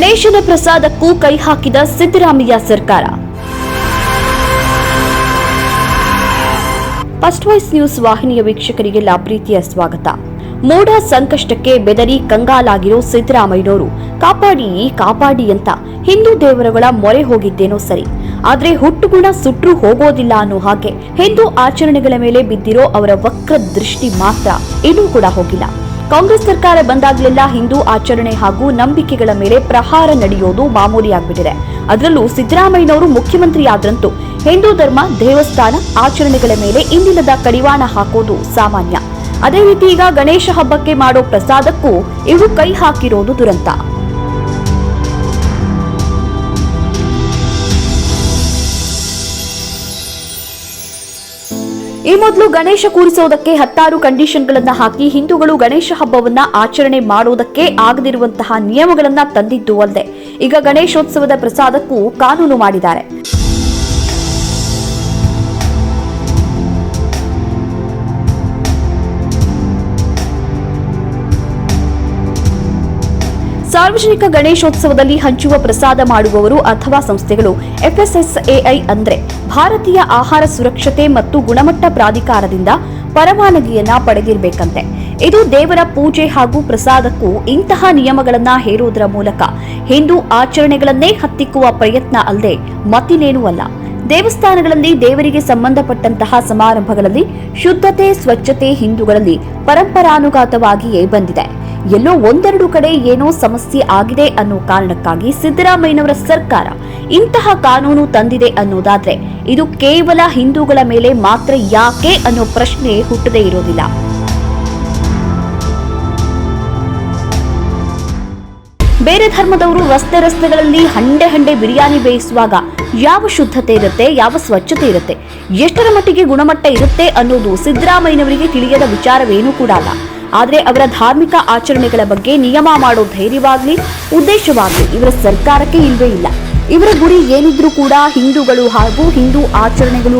ಗಣೇಶನ ಪ್ರಸಾದಕ್ಕೂ ಕೈ ಹಾಕಿದ ಸಿದ್ದರಾಮಯ್ಯ ಸರ್ಕಾರ. ಫಸ್ಟ್ ವಾಯ್ಸ್ ನ್ಯೂಸ್ ವಾಹಿನಿಯ ವೀಕ್ಷಕರಿಗೆಲ್ಲ ಪ್ರೀತಿಯ ಸ್ವಾಗತ. ಮೋಡ ಸಂಕಷ್ಟಕ್ಕೆ ಬೆದರಿ ಕಂಗಾಲಾಗಿರೋ ಸಿದ್ದರಾಮಯ್ಯನವರು ಕಾಪಾಡಿ ಕಾಪಾಡಿ ಅಂತ ಹಿಂದೂ ದೇವರುಗಳ ಮೊರೆ ಹೋಗಿದ್ದೇನೋ ಸರಿ. ಆದ್ರೆ ಹುಟ್ಟುಗುಣ ಸುಟ್ರು ಹೋಗೋದಿಲ್ಲ ಅನ್ನೋ ಹಾಗೆ ಹಿಂದೂ ಆಚರಣೆಗಳ ಮೇಲೆ ಬಿದ್ದಿರೋ ಅವರ ವಕ್ರ ದೃಷ್ಟಿ ಮಾತ್ರ ಇನ್ನೂ ಕೂಡ ಹೋಗಿಲ್ಲ. ಕಾಂಗ್ರೆಸ್ ಸರ್ಕಾರ ಬಂದಾಗಲೆಲ್ಲ ಹಿಂದೂ ಆಚರಣೆ ಹಾಗೂ ನಂಬಿಕೆಗಳ ಮೇಲೆ ಪ್ರಹಾರ ನಡೆಯೋದು ಮಾಮೂಲಿಯಾಗ್ಬಿಟ್ಟಿದೆ. ಅದರಲ್ಲೂ ಸಿದ್ದರಾಮಯ್ಯನವರು ಮುಖ್ಯಮಂತ್ರಿ ಆದ್ರಂತೂ ಹಿಂದೂ ಧರ್ಮ, ದೇವಸ್ಥಾನ ಆಚರಣೆಗಳ ಮೇಲೆ ಇಂದಿಲ್ಲದ ಕಡಿವಾಣ ಹಾಕೋದು ಸಾಮಾನ್ಯ. ಅದೇ ರೀತಿ ಈಗ ಗಣೇಶ ಹಬ್ಬಕ್ಕೆ ಮಾಡೋ ಪ್ರಸಾದಕ್ಕೂ ಇವು ಕೈ ಹಾಕಿರೋದು ದುರಂತ. ಈ ಮೊದಲು ಗಣೇಶ ಕೂರಿಸೋದಕ್ಕೆ ಹತ್ತಾರು ಕಂಡೀಷನ್ಗಳನ್ನು ಹಾಕಿ ಹಿಂದೂಗಳು ಗಣೇಶ ಹಬ್ಬವನ್ನ ಆಚರಣೆ ಮಾಡೋದಕ್ಕೆ ಆಗದಿರುವಂತಹ ನಿಯಮಗಳನ್ನ ತಂದಿದ್ದು ಅಲ್ಲದೆ ಈಗ ಗಣೇಶೋತ್ಸವದ ಪ್ರಸಾದಕ್ಕೂ ಕಾನೂನು ಮಾಡಿದ್ದಾರೆ. ಸಾರ್ವಜನಿಕ ಗಣೇಶೋತ್ಸವದಲ್ಲಿ ಹಂಚುವ ಪ್ರಸಾದ ಮಾಡುವವರು ಅಥವಾ ಸಂಸ್ಥೆಗಳು ಎಫ್ಎಸ್ಎಸ್ಎಐ ಅಂದ್ರೆ ಭಾರತೀಯ ಆಹಾರ ಸುರಕ್ಷತೆ ಮತ್ತು ಗುಣಮಟ್ಟ ಪ್ರಾಧಿಕಾರದಿಂದ ಪರವಾನಗಿಯನ್ನ ಪಡೆದಿರಬೇಕಂತೆ. ಇದು ದೇವರ ಪೂಜೆ ಹಾಗೂ ಪ್ರಸಾದಕ್ಕೂ ಇಂತಹ ನಿಯಮಗಳನ್ನ ಹೇರುವುದರ ಮೂಲಕ ಹಿಂದೂ ಆಚರಣೆಗಳನ್ನೇ ಹತ್ತಿಕ್ಕುವ ಪ್ರಯತ್ನ ಅಲ್ಲದೆ ಮತ್ತಿನೇನೂ ಅಲ್ಲ. ದೇವಸ್ಥಾನಗಳಲ್ಲಿ ದೇವರಿಗೆ ಸಂಬಂಧಪಟ್ಟಂತಹ ಸಮಾರಂಭಗಳಲ್ಲಿ ಶುದ್ಧತೆ, ಸ್ವಚ್ಛತೆ ಹಿಂದೂಗಳಲ್ಲಿ ಪರಂಪರಾನುಗತವಾಗಿಯೇ ಬಂದಿದೆ. ಎಲ್ಲೋ ಒಂದೆರಡು ಕಡೆ ಏನೋ ಸಮಸ್ಯೆ ಆಗಿದೆ ಅನ್ನೋ ಕಾರಣಕ್ಕಾಗಿ ಸಿದ್ದರಾಮಯ್ಯನವರ ಸರ್ಕಾರ ಇಂತಹ ಕಾನೂನು ತಂದಿದೆ ಅನ್ನೋದಾದ್ರೆ ಇದು ಕೇವಲ ಹಿಂದೂಗಳ ಮೇಲೆ ಮಾತ್ರ ಯಾಕೆ ಅನ್ನೋ ಪ್ರಶ್ನೆ ಹುಟ್ಟದೇ ಇರೋದಿಲ್ಲ. ಬೇರೆ ಧರ್ಮದವರು ರಸ್ತೆ ರಸ್ತೆಗಳಲ್ಲಿ ಹಂಡೆ ಹಂಡೆ ಬಿರಿಯಾನಿ ಬೇಯಿಸುವಾಗ ಯಾವ ಶುದ್ಧತೆ ಇರುತ್ತೆ, ಯಾವ ಸ್ವಚ್ಛತೆ ಇರುತ್ತೆ, ಎಷ್ಟರ ಮಟ್ಟಿಗೆ ಗುಣಮಟ್ಟ ಇರುತ್ತೆ ಅನ್ನೋದು ಸಿದ್ದರಾಮಯ್ಯನವರಿಗೆ ತಿಳಿಯದ ವಿಚಾರವೇನೂ ಕೂಡ ಅಲ್ಲ. ಆದರೆ ಅವರ ಧಾರ್ಮಿಕ ಆಚರಣೆಗಳ ಬಗ್ಗೆ ನಿಯಮ ಮಾಡೋ ಧೈರ್ಯವಾಗಲಿ, ಉದ್ದೇಶವಾಗಲಿ ಇವರ ಸರ್ಕಾರಕ್ಕೆ ಇಲ್ವೇ ಇಲ್ಲ. ಇವರ ಗುರಿ ಏನಿದ್ರೂ ಕೂಡ ಹಿಂದೂಗಳು ಹಾಗೂ ಹಿಂದೂ ಆಚರಣೆಗಳು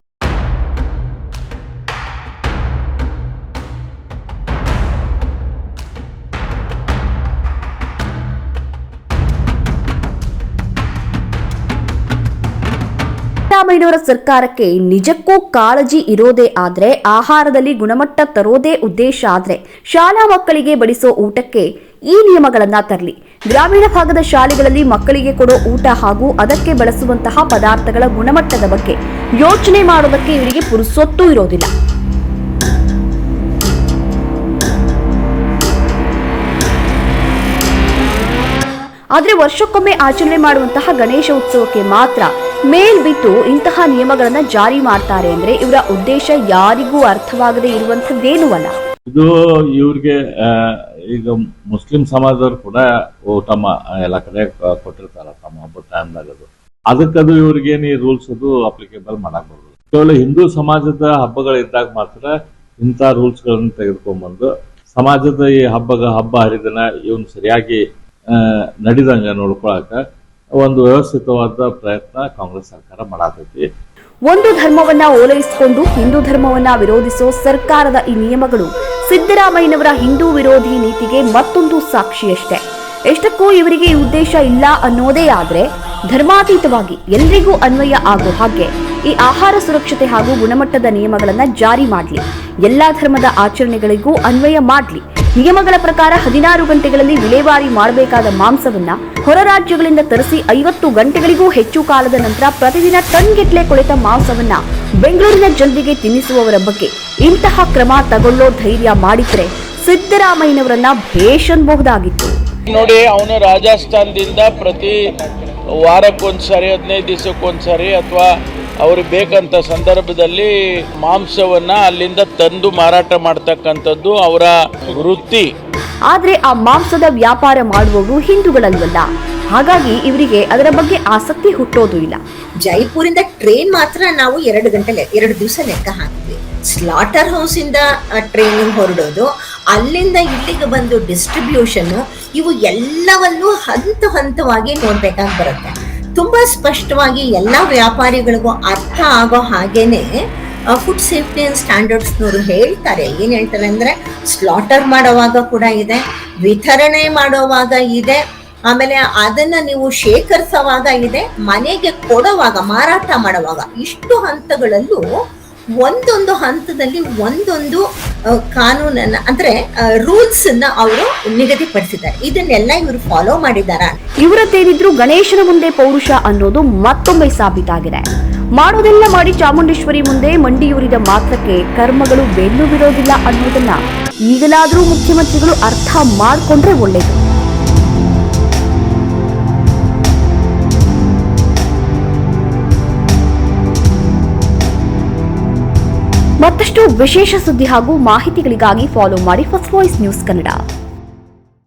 ಸಿದ್ದರಾಮಯ್ಯನವರ ಸರ್ಕಾರಕ್ಕೆ ನಿಜಕ್ಕೂ ಕಾಳಜಿ ಇರೋದೇ ಆದ್ರೆ, ಆಹಾರದಲ್ಲಿ ಗುಣಮಟ್ಟ ತರೋದೇ ಉದ್ದೇಶ ಆದ್ರೆ, ಶಾಲಾ ಮಕ್ಕಳಿಗೆ ಬಡಿಸೋ ಊಟಕ್ಕೆ ಈ ನಿಯಮಗಳನ್ನ ತರಲಿ. ಗ್ರಾಮೀಣ ಭಾಗದ ಶಾಲೆಗಳಲ್ಲಿ ಮಕ್ಕಳಿಗೆ ಕೊಡೋ ಊಟ ಹಾಗೂ ಅದಕ್ಕೆ ಬಳಸುವಂತಹ ಪದಾರ್ಥಗಳ ಗುಣಮಟ್ಟದ ಬಗ್ಗೆ ಯೋಚನೆ ಮಾಡೋದಕ್ಕೆ ಇವರಿಗೆ ಪುರುಸೊತ್ತೂ ಇರೋದಿಲ್ಲ. ಆದರೆ ವರ್ಷಕ್ಕೊಮ್ಮೆ ಆಚರಣೆ ಮಾಡುವಂತಹ ಗಣೇಶ ಉತ್ಸವಕ್ಕೆ ಮಾತ್ರ ಮೇಲ್ಬಿಟ್ಟು ಇಂತಹ ನಿಯಮಗಳನ್ನ ಜಾರಿ ಮಾಡ್ತಾರೆ ಅಂದ್ರೆ ಇವರ ಉದ್ದೇಶ ಯಾರಿಗೂ ಅರ್ಥವಾಗದೆ ಇರುವಂತದ್ದೇನೂ ಅಲ್ಲ? ಇದು ಇವ್ರಿಗೆ ಈಗ ಮುಸ್ಲಿಂ ಸಮಾಜದವ್ರು ಕೂಡ ತಮ್ಮ ಎಲ್ಲ ಕಡೆ ಕೊಟ್ಟಿರ್ತಾರ ತಮ್ಮ ಹಬ್ಬದ ಟೈಮ್ದಾಗ ಅದು. ಅದಕ್ಕದು ಇವ್ರಿಗೇನು ಈ ರೂಲ್ಸ್ ಅದು ಅಪ್ಲಿಕೇಬಲ್ ಮಾಡಕ್ ಬರೋದು ಕೇವಲ ಹಿಂದೂ ಸಮಾಜದ ಹಬ್ಬಗಳಿದ್ದಾಗ ಮಾತ್ರ ಇಂಥ ರೂಲ್ಸ್ ಗಳನ್ನ ತೆಗೆದುಕೊಂಡ್ಬಂದು, ಸಮಾಜದ ಈ ಹಬ್ಬಗ ಹಬ್ಬ ಹರಿದನ ಇವನ್ ಸರಿಯಾಗಿ ನಡಿದಂಗ ನೋಡ್ಕೊಳಕ ಒಂದು ವ್ಯವಸ್ಥಿತವಾದ ಪ್ರಯತ್ನ ಕಾಂಗ್ರೆಸ್ ಸರ್ಕಾರ ಮಾಡತೈತಿ. ಒಂದು ಧರ್ಮವನ್ನ ಓಲೈಸಿಕೊಂಡು ಹಿಂದೂ ಧರ್ಮವನ್ನ ವಿರೋಧಿಸೋ ಸರ್ಕಾರದ ಈ ನಿಯಮಗಳು ಸಿದ್ದರಾಮಯ್ಯನವರ ಹಿಂದೂ ವಿರೋಧಿ ನೀತಿಗೆ ಮತ್ತೊಂದು ಸಾಕ್ಷಿಯಷ್ಟೇ ಎಷ್ಟಕ್ಕೂ ಇವರಿಗೆ ಉದ್ದೇಶ ಇಲ್ಲ ಅನ್ನೋದೇ ಆದ್ರೆ ಧರ್ಮಾತೀತವಾಗಿ ಎಲ್ರಿಗೂ ಅನ್ವಯ ಆಗೋ ಹಾಗೆ ಈ ಆಹಾರ ಸುರಕ್ಷತೆ ಹಾಗೂ ಗುಣಮಟ್ಟದ ನಿಯಮಗಳನ್ನ ಜಾರಿ ಮಾಡಲಿ. ಎಲ್ಲಾ ಧರ್ಮದ ಆಚರಣೆಗಳಿಗೂ ಅನ್ವಯ ಮಾಡಲಿ. ನಿಯಮಗಳ ಪ್ರಕಾರ ಹದಿನಾರು ಗಂಟೆಗಳಲ್ಲಿ ವಿಲೇವಾರಿ ಮಾಡಬೇಕಾದ ಮಾಂಸವನ್ನ ಹೊರ ರಾಜ್ಯಗಳಿಂದ ತರಿಸಿ ಐವತ್ತು ಗಂಟೆಗಳಿಗೂ ಹೆಚ್ಚು ಕಾಲದ ನಂತರ ಪ್ರತಿದಿನ ಟನ್ಗೆಟ್ಲೆ ಕೊಳೆತ ಮಾಂಸವನ್ನ ಬೆಂಗಳೂರಿನ ಜನರಿಗೆ ತಿನ್ನಿಸುವವರ ಬಗ್ಗೆ ಇಂತಹ ಕ್ರಮ ತಗೊಳ್ಳೋ ಧೈರ್ಯ ಮಾಡಿದ್ರೆ ಸಿದ್ದರಾಮಯ್ಯನವರನ್ನ ಭೇಷ್ ಅನ್ಬಹುದಾಗಿತ್ತು ನೋಡಿ, ಅವನು ರಾಜಸ್ಥಾನದಿಂದ ಪ್ರತಿ ವಾರಕ್ಕೊಂದ್ಸರಿ, ಹದಿನೈದು ದಿವಸಕ್ಕೊಂದ್ಸರಿ ಅಥವಾ ಅವ್ರಿಗೆ ಬೇಕಂತ ಸಂದರ್ಭದಲ್ಲಿ ಮಾಂಸವನ್ನ ಅಲ್ಲಿಂದ ತಂದು ಮಾರಾಟ ಮಾಡ್ತಕ್ಕಂಥದ್ದು ಅವರ ವೃತ್ತಿ. ಆದ್ರೆ ಆ ಮಾಂಸದ ವ್ಯಾಪಾರ ಮಾಡುವವರು ಹಿಂದೂಗಳಲ್ವಲ್ಲ? ಹಾಗಾಗಿ ಇವರಿಗೆ ಅದರ ಬಗ್ಗೆ ಆಸಕ್ತಿ ಹುಟ್ಟೋದು ಇಲ್ಲ. ಜೈಪುರಿಂದ ಟ್ರೈನ್ ಮಾತ್ರ ನಾವು ಎರಡು ಗಂಟೆ ಎರಡು ದಿವಸ ಲೆಕ್ಕ ಹಾಕಿದ್ವಿ ಸ್ಲಾಟರ್ ಹೌಸ್ ಇಂದ ಟ್ರೈನಿಂಗ್ ಹೊರಡೋದು ಅಲ್ಲಿಂದ ಇಲ್ಲಿಗೆ ಬಂದು ಡಿಸ್ಟ್ರಿಬ್ಯೂಷನ್ ಇವು ಎಲ್ಲವನ್ನೂ ಹಂತ ಹಂತವಾಗಿ ನೋಡ್ಬೇಕಾಗಿ ಬರುತ್ತೆ. ತುಂಬಾ ಸ್ಪಷ್ಟವಾಗಿ ಎಲ್ಲ ವ್ಯಾಪಾರಿಗಳಿಗೂ ಅರ್ಥ ಆಗೋ ಹಾಗೇನೆ ಫುಡ್ ಸೇಫ್ಟಿ ಅಂಡ್ ಸ್ಟ್ಯಾಂಡರ್ಡ್ಸ್ನವರು ಹೇಳ್ತಾರೆ. ಏನು ಹೇಳ್ತಾರೆ ಅಂದ್ರೆ ಸ್ಲಾಟರ್ ಮಾಡೋವಾಗ ಕೂಡ ಇದೆ, ವಿತರಣೆ ಮಾಡೋವಾಗ ಇದೆ, ಆಮೇಲೆ ಅದನ್ನ ನೀವು ಶೇಖರಿಸುವಾಗ ಇದೆ, ಮನೆಗೆ ಕೊಡೋವಾಗ, ಮಾರಾಟ ಮಾಡುವಾಗ, ಇಷ್ಟು ಹಂತಗಳಲ್ಲೂ ಒಂದೊಂದು ಹಂತದಲ್ಲಿ ಒಂದೊಂದು ಕಾನೂನನ್ನ, ಅಂದ್ರೆ ರೂಲ್ಸ್ ಅನ್ನ ಅವರು ನಿಗದಿಪಡಿಸಿದ್ದಾರೆ. ಇದನ್ನೆಲ್ಲ ಇವರು ಫಾಲೋ ಮಾಡಿದಾರ ಇವರದ್ದೇನಿದ್ರು ಗಣೇಶನ ಮುಂದೆ ಪೌರುಷ ಅನ್ನೋದು ಮತ್ತೊಮ್ಮೆ ಸಾಬೀತಾಗಿದೆ. ಮಾಡೋದೆಲ್ಲ ಮಾಡಿ ಚಾಮುಂಡೇಶ್ವರಿ ಮುಂದೆ ಮಂಡಿಯೂರಿದ ಮಾತ್ರಕ್ಕೆ ಕರ್ಮಗಳು ಬೆನ್ನು ಬಿಡೋದಿಲ್ಲ ಅನ್ನೋದನ್ನ ಈಗಲಾದರೂ ಮುಖ್ಯಮಂತ್ರಿಗಳು ಅರ್ಥ ಮಾಡಿಕೊಂಡ್ರೆ ಒಳ್ಳೇದು. ಮತ್ತಷ್ಟು ವಿಶೇಷ ಸುದ್ದಿ ಹಾಗೂ ಮಾಹಿತಿಗಳಿಗಾಗಿ ಫಾಲೋ ಮಾಡಿ ಫಸ್ಟ್ ವಾಯ್ಸ್ ನ್ಯೂಸ್ ಕನ್ನಡ.